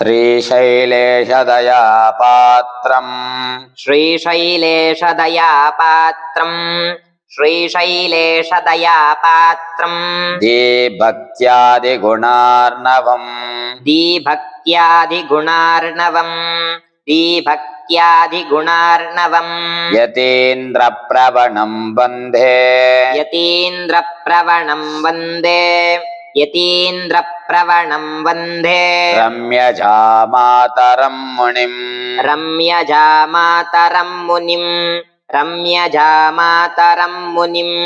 श्रीशैलेशदयापात्रम् श्रीशैलेशदयापात्रम् श्रीशैलेशदयापात्रम् दीभक्त्यादिगुणार्णवम् दीभक्त्यादिगुणार्णवम् दीभक्त्यादिगुणार्णवम् यतीन्द्रप्रवणम् वन्दे यतीन्द्रप्रवणम् वन्दे यतीन्द्रप्रवणम् वन्दे रम्यजामातरम् मुनिम् रम्यजामातरम् मुनिम् रम्यजामातरम् मुनिम्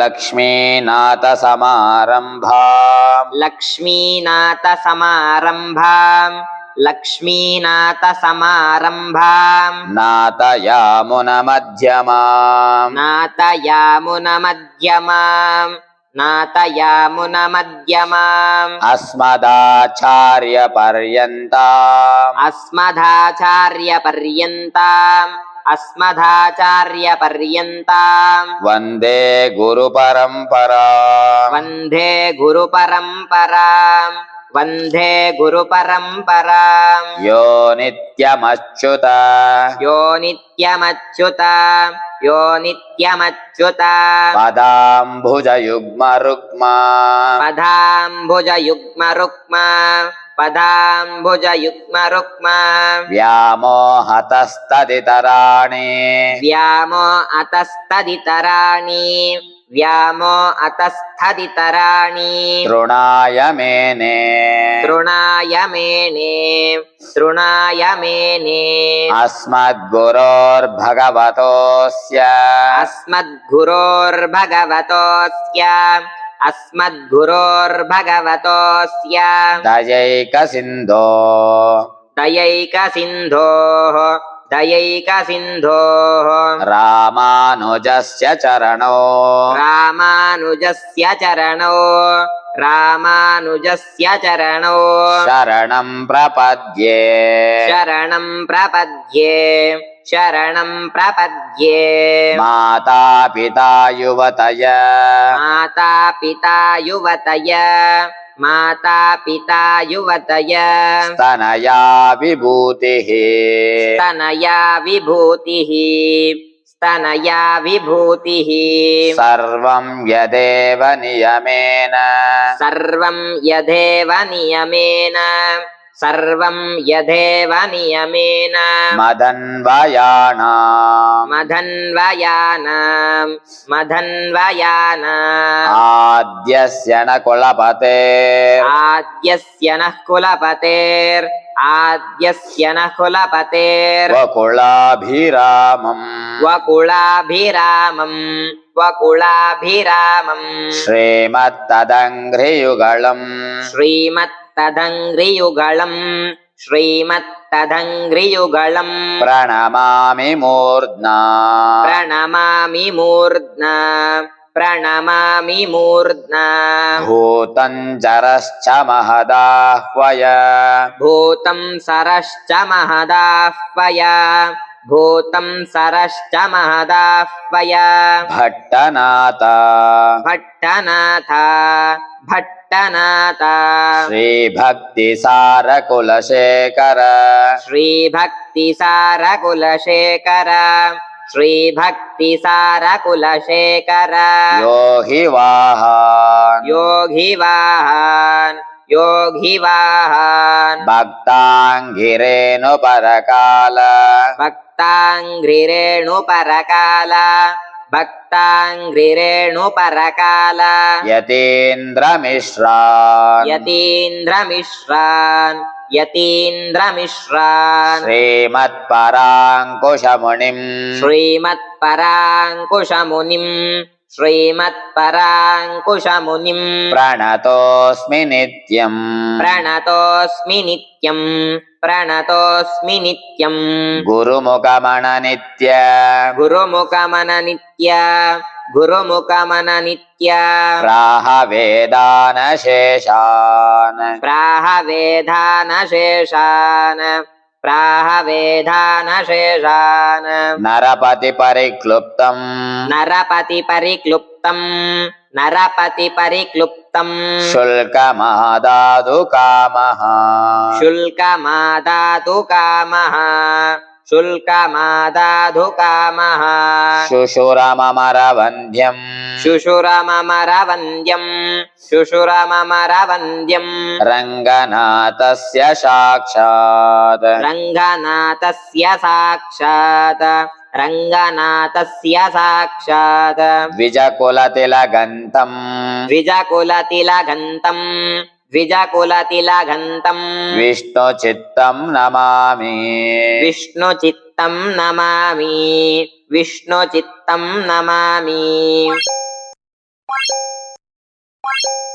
लक्ष्मीनाथसमारम्भाम् लक्ष्मीनाथसमारम्भाम् लक्ष्मीनाथसमारम्भाम् नाथयामुनमध्यमाम् నాతయామున మధ్యమాం అస్మదాచార్య పర్యంతాం అస్మదాచార్య పర్యంతాం అస్మదాచార్య పర్యంతాం వందే గురు పరంపరాం వందే గురు పరంపరాం వందే గురు పరంపరాం యో నిత్యమచ్యుత యో నిత్యమచ్యుత यो नित्यमच्युत। पदाम्बुजयुग्मरुग्म पदाम्बुजयुग्मरुक्म पदाम्बुजयुग्मरुक्म व्यामोहतस्तदितराणि व्यामो अतस्तदितराणि व्यामो अतस्थदितराणि। तृणाय मेने तृणाय मेने तृणाय मेने अस्मद्गुरोर्भगवतोऽस्य। अस्मद्गुरोर्भगवतोऽस्य। अस्मद्गुरोर्भगवतोऽस्य। दयैकसिन्धो। दयैकसिन्धोः। दयैकसिन्धोः रामानुजस्य चरणो। रामानुजस्य चरणो। रामानुजस्य चरणो। शरणं प्रपद्ये। शरणं प्रपद्ये। शरणं प्रपद्ये। माता पिता युवतय। माता पिता युवतय। माता पिता युवतय। स्तनया विभूतिः। स्तनया विभूतिः। स्तनया विभूतिः। सर्वं यदेव नियमेन। सर्वं यदेव नियमेन। सर्वं यथेव नियमेन मदन्वयाणाम् मधन्वयानां मधन्वयानाम् आद्यस्य न कुलपतेर् आद्यस्य नः कुलपतेर् आद्यस्य नः कुलपतेर् वकुलाभिरामम् वकुलाभिरामम् वकुलाभिरामम् श्रीमत्तदङ्घ्रियुगळम् श्रीमत्तदङ्घ्रियुगळम् श्रीमत्तदङ्घ्रियुगळम् प्रणमामि मूर्ध्ना प्रणमामि मूर्ध्ना प्रणमामि मूर्ध्ना भूतञ्जरश्च महदाह्वय भूतं सरश्च महदाह्वय भूतं सरश्च महदाह्वय। भट्टनाथ। भट्टनाथ। भट्टनाथ। श्रीभक्तिसारकुलशेखर। श्रीभक्तिसारकुलशेखर। श्रीभक्तिसारकुलशेखर। यो हि वाहान् योगिवाहान्। योगिवाहान् भक्ताङ्गिरेणुपरकाल। भक्ताङ्घ्रिरेणुपरकाल भक्ताङ्घ्रिरेणुपरकाल यतीन्द्रमिश्रान्। यतीन्द्रमिश्रान्। यतीन्द्रमिश्रान्। श्रीमत्पराङ्कुशमुनिम्। श्रीमत्पराङ्कुशमुनिम्। श्रीमत्पराङ्कुशमुनिम् प्रणतोऽस्मि नित्यम् प्रणतोऽस्मि नित्यम् प्रणतोऽस्मि नित्यम् गुरुमुखमणनित्य गुरुमुखमननित्य गुरुमुखमननित्य प्राह वेदानशेषान् प्राह वेदानशेषान् प्राहवेधानशेषान्। नरपतिपरिक्लुप्तम्। नरपतिपरिक्लुप्तम्। नरपतिपरिक्लुप्तम्। शुल्कमादातु कामः शुल्कमादातु कामः शुल्कमादाधु कामः शुशुरममरवन्ध्यम् शुशुरममरवन्द्यं शुशुरममरवन्द्यं रङ्गनाथस्य साक्षात् रङ्गनाथस्य साक्षात् रङ्गनाथस्य साक्षात् द्विजकुलतिलगन्तम् द्विजकुलतिलगन्तम् द्विजकुलतिलघन्तम् विष्णुचित्तं नमामि विष्णुचित्तं नमामि विष्णुचित्तं नमामि you